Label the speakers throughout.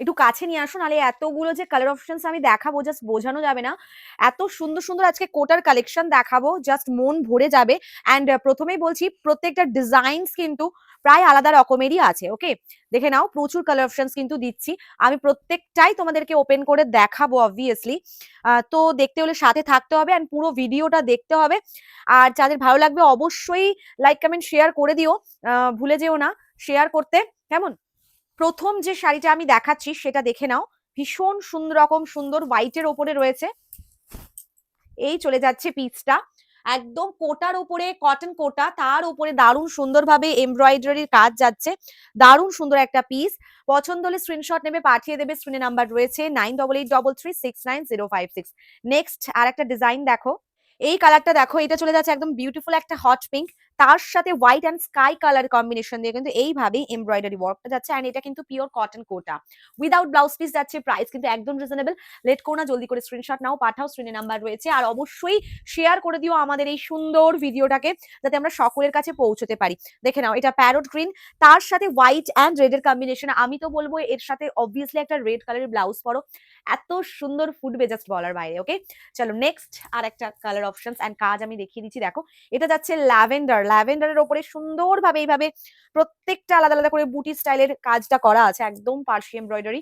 Speaker 1: একটু কাছে নিয়ে আসুন নাহলে এতগুলো যে কালার অপশনস আমি দেখাবো জাস্ট বোঝানো যাবে না। এত সুন্দর সুন্দর আজকে কোটার কালেকশন দেখাবো জাস্ট মন ভরে যাবে। অ্যান্ড প্রথমেই বলছি, প্রত্যেকটা ডিজাইনস কিন্তু প্রায় আলাদা রকমেরই আছে ওকে দেখে নাও, প্রচুর কালার অপশনস কিন্তু দিচ্ছি। আমি প্রত্যেকটাই তোমাদেরকে ওপেন করে দেখাবো অবভিয়াসলি তো দেখতে হলে সাথে থাকতে হবে অ্যান্ড পুরো ভিডিওটা দেখতে হবে। আর যাদের ভালো লাগবে, অবশ্যই লাইক কমেন্ট শেয়ার করে দিও। ভুলে যেও না শেয়ার করতে। কেমন? প্রথম যে শাড়িটা আমি দেখাচ্ছি, সেটা দেখে নাও। ভীষণ সুন্দর রকম সুন্দর হোয়াইটের ওপরে রয়েছে। এই চলে যাচ্ছে পিসটা একদম কোটার উপরে কটন কোটা, তার উপরে দারুণ সুন্দরভাবে এমব্রয়ডারির কাজ যাচ্ছে। দারুণ সুন্দর একটা পিস পছন্দ হলে স্ক্রিনশট নেবে, পাঠিয়ে দেবে স্ক্রিনে নাম্বার রয়েছে nine double eight double three six nine zero five six next আর একটা ডিজাইন দেখো। এই কালারটা দেখো, এটা চলে যাচ্ছে একদম বিউটিফুল একটা হট পিঙ্ক তার সাথে white and sky colour combination দিয়ে কিন্তু এইভাবেই এমব্রয়ডারি ওয়ার্কটা যাচ্ছে। অ্যান্ড এটা কিন্তু pure cotton Kota without blouse piece যাচ্ছে প্রাইস কিন্তু একদম রিজনেবল লেট করো না, জলদি করে স্ক্রিনশট নাও, পাঠাও স্ক্রিনে নাম্বার রয়েছে। আর অবশ্যই শেয়ার করে দিও আমাদের এই সুন্দর ভিডিওটাকে যাতে আমরা সকলের কাছে পৌঁছতে পারি। দেখে নাও, এটা প্যারোট গ্রিন তার সাথে হোয়াইট অ্যান্ড রেডের কম্বিনেশন আমি তো বলব, এর সাথে অবভিয়াসলি একটা রেড কালারের ব্লাউজ পরো। এত সুন্দর ফুটবে জাস্ট বলার বাইরে ওকে চলো নেক্সট আর একটা কালার অপশনস অ্যান্ড কাজ আমি দেখিয়ে দিচ্ছি। দেখো, এটা যাচ্ছে ল্যাভেন্ডার ল্যাভেন্ডারের ওপরে সুন্দর ভাবে এইভাবে প্রত্যেকটা আলাদা আলাদা করে বুটি স্টাইলের কাজটা করা আছে, একদম পার্সি এমব্রয়ডারি।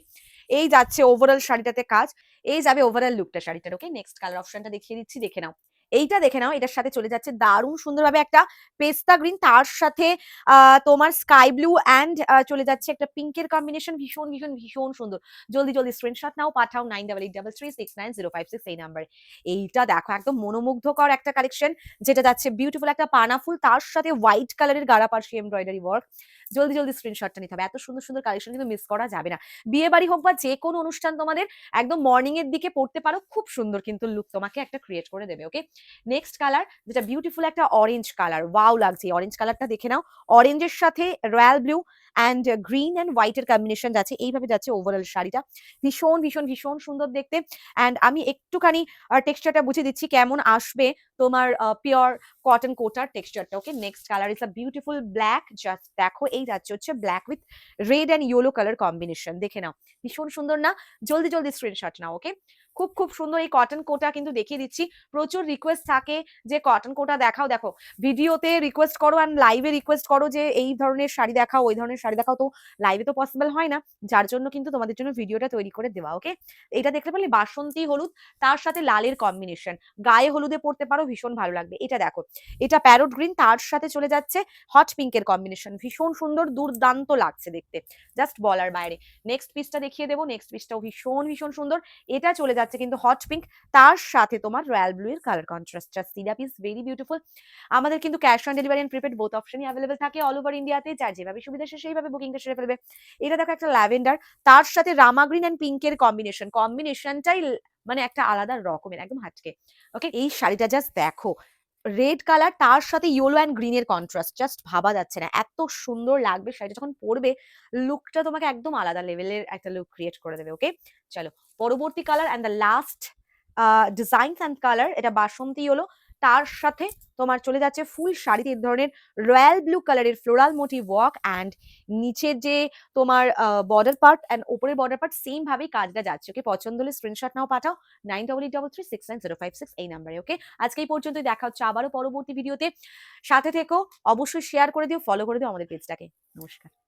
Speaker 1: এই যাচ্ছে ওভারঅল শাড়িটাতে কাজ, এই যাবে ওভারঅল লুকটা শাড়িটার ওকে নেক্সট কালার অপশনটা দেখিয়ে দিচ্ছি, দেখে নাও। এইটা দেখে নাও, এটার সাথে চলে যাচ্ছে দারুণ সুন্দরভাবে একটা পেস্তা গ্রিন। তার সাথে তোমার স্কাই ব্লু অ্যান্ড চলে যাচ্ছে একটা পিঙ্কের কম্বিনেশন, ভীষণ ভীষণ ভীষণ সুন্দর। জলদি জলদি স্ক্রিনশট নাও, পাঠাও nine double eight double three six nine zero five six এই নাম্বারে এইটা দেখো, একদম মনোমুগ্ধকর একটা কালেকশন যেটা যাচ্ছে বিউটিফুল একটা পানা ফুল, তার সাথে হোয়াইট কালারের গাড়া পার্সি এমব্রয়ডারি ওয়ার্ক জলদি জলদি স্ক্রিনশটটা নিতে হবে। এত সুন্দর সুন্দর কালেকশন কিন্তু মিস করা যাবে না। বিয়ে বাড়ি হোক বা যে কোনো অনুষ্ঠান তোমাদের একদম মর্নিং এর দিকে পড়তে পারো, খুব সুন্দর কিন্তু লুক তোমাকে একটা ক্রিয়েট করে দেবে ওকে নেক্সট কালার যেটা বিউটিফুল একটা অরেঞ্জ কালার ওয়াও লাগছে অরেঞ্জ কালারটা দেখে নাও। অরেঞ্জের সাথে royal blue and green and হোয়াইটের কম্বিনেশন যাচ্ছে, এইভাবে যাচ্ছে ওভারঅল শাড়িটা। ভীষণ ভীষণ ভীষণ সুন্দর দেখতে। অ্যান্ড আমি একটুখানি টেক্সচারটা বুঝে দিচ্ছি কেমন আসবে তোমার পিওর কটন কোটার টেক্সচারটা okay next colour is a beautiful black just দেখো, এই যাচ্ছে হচ্ছে black with red and yellow colour combination দেখে নাও, ভীষণ সুন্দর না? জলদি জলদি স্ক্রিনশট নাও ওকে খুব খুব সুন্দর এই কটন কোটা কিন্তু দেখিয়ে দিচ্ছি। প্রচুর রিকোয়েস্ট থাকে যে কটন কোটা দেখাও। দেখো ভিডিওতে রিকোয়েস্ট করো অ্যান্ড লাইভে রিকোয়েস্ট করো যে এই ধরনের শাড়ি দেখাও, ওই ধরনের শাড়ি দেখাও। তো লাইভে তো পসিবল হয় না। যার জন্য কিন্তু তোমাদের জন্য ভিডিওটা তৈরি করে দেওয়া ওকে এটা দেখতে পারলে বাসন্তী হলুদ, তার সাথে লালের কম্বিনেশন গায়ে হলুদে পড়তে পারো, ভীষণ ভালো লাগবে। এটা দেখো, এটা প্যারোট গ্রিন তার সাথে চলে যাচ্ছে হট পিঙ্কের কম্বিনেশন ভীষণ সুন্দর, দুর্দান্ত লাগছে দেখতে। জাস্ট বলার বাইরে। নেক্সট পিসটা দেখিয়ে দেবো। নেক্সট পিসটাও ভীষণ ভীষণ সুন্দর। এটা চলে যাচ্ছে কিন্তু হট পিঙ্ক তার সাথে তোমার রয়্যাল ব্লু এর colour contrast syrup is very beautiful আমাদের কিন্তু cash on delivery and prepaid both অপশনই available থাকে অল ওভার ইন্ডিয়াতে যার যেভাবে সুবিধা সে সেইভাবে বুকিংটা সেরে ফেলবে। এটা দেখো একটা ল্যাভেন্ডার তার সাথে রামা গ্রিন অ্যান্ড পিঙ্কের কম্বিনেশন কম্বিনেশনটাই মানে একটা আলাদা রকমের, একদম হাটকে। ওকে এই শাড়িটা জাস্ট দেখো। রেড কালার তার সাথে ইয়েলো অ্যান্ড গ্রিনের কন্ট্রাস্ট জাস্ট ভাবা যাচ্ছে না। এত সুন্দর লাগবে, শাড়িটা যখন পরবে লুকটা তোমাকে একদম আলাদা লেভেলের একটা লুক ক্রিয়েট করে দেবে ওকে চলো, পরবর্তী colour and the last design and colour এটা বাসন্তী হলো তার সাথে তোমার চলে যাচ্ছে ফুল শাড়িতে এই ধরনের রয়্যাল ব্লু কালারের ফ্লোরাল মোটিভ ওয়ার্ক অ্যান্ড নিচের যে তোমার বর্ডার পার্ট অ্যান্ড ওপরের বর্ডার পার্ট সেম ভাবেই কাজটা যাচ্ছে। ওকে, পছন্দ হলে স্ক্রিনশট নাও, পাঠাও nine double eight double three six nine zero five six এই নাম্বারে ওকে? আজকে এই পর্যন্ত দেখা হচ্ছে আবারও পরবর্তী ভিডিওতে সাথে থেকো, অবশ্যই শেয়ার করে দিও ফলো করে দিও আমাদের পেজটাকে নমস্কার।